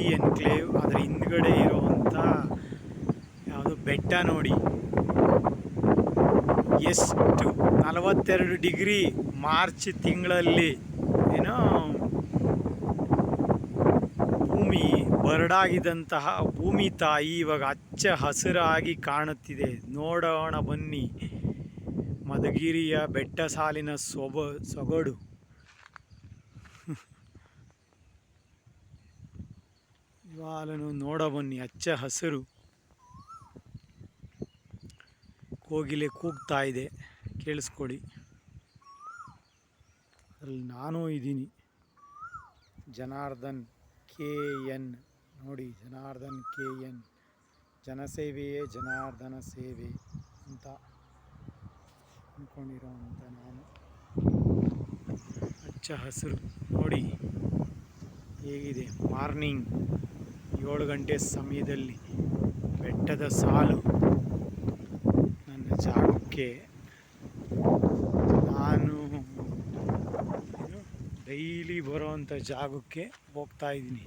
ಶ್ರುತಿ enclave ಅದರ ಹಿಂದ್ಗಡೆ ಇರುವಂಥ ಯಾವುದು ಬೆಟ್ಟ ನೋಡಿ. ಎಷ್ಟು? ನಲವತ್ತೆರಡು ಡಿಗ್ರಿ ಮಾರ್ಚ್ ತಿಂಗಳಲ್ಲಿ ಏನೋ ಭೂಮಿ ಬರಡಾಗಿದ್ದಂತಹ ಭೂಮಿ ತಾಯಿ ಇವಾಗ ಹಚ್ಚ ಹಸಿರಾಗಿ ಕಾಣುತ್ತಿದೆ. ನೋಡೋಣ ಬನ್ನಿ. ಮಧುಗಿರಿಯ ಬೆಟ್ಟ ಸಾಲಿನ ಸೊಬ, ಸೊಗಡು. ಇವಾಗಲೂ ನೋಡ ಬನ್ನಿ ಹಚ್ಚ ಹಸಿರು ಕೋಗಿಲೆ ಕೂಗ್ತಾ ಇದೆ. ಕೇಳಿಸ್ಕೊಡಿ. ಅಲ್ಲಿ ನಾನು ಇದ್ದೀನಿ. Janardhan K N. ನೋಡಿ, ಜನಾರ್ದನ್ ಕೆ ಎನ್. ಜನಸೇವೆಯೇ ಜನಾರ್ದನ ಸೇವೆ ಅಂತ ಅಂದ್ಕೊಂಡಿರೋವಂಥ ನಾನು. ಹಚ್ಚ ಹಸಿರು ನೋಡಿ, ಹೇಗಿದೆ ಮಾರ್ನಿಂಗ್? ಏಳು ಗಂಟೆ ಸಮಯದಲ್ಲಿ ಬೆಟ್ಟದ ಸಾಲು ನನ್ನ ಜಾಗಕ್ಕೆ ನಾನು ಡೈಲಿ ಬರೋವಂಥ ಜಾಗಕ್ಕೆ ಹೋಗ್ತಾ ಇದ್ದೀನಿ.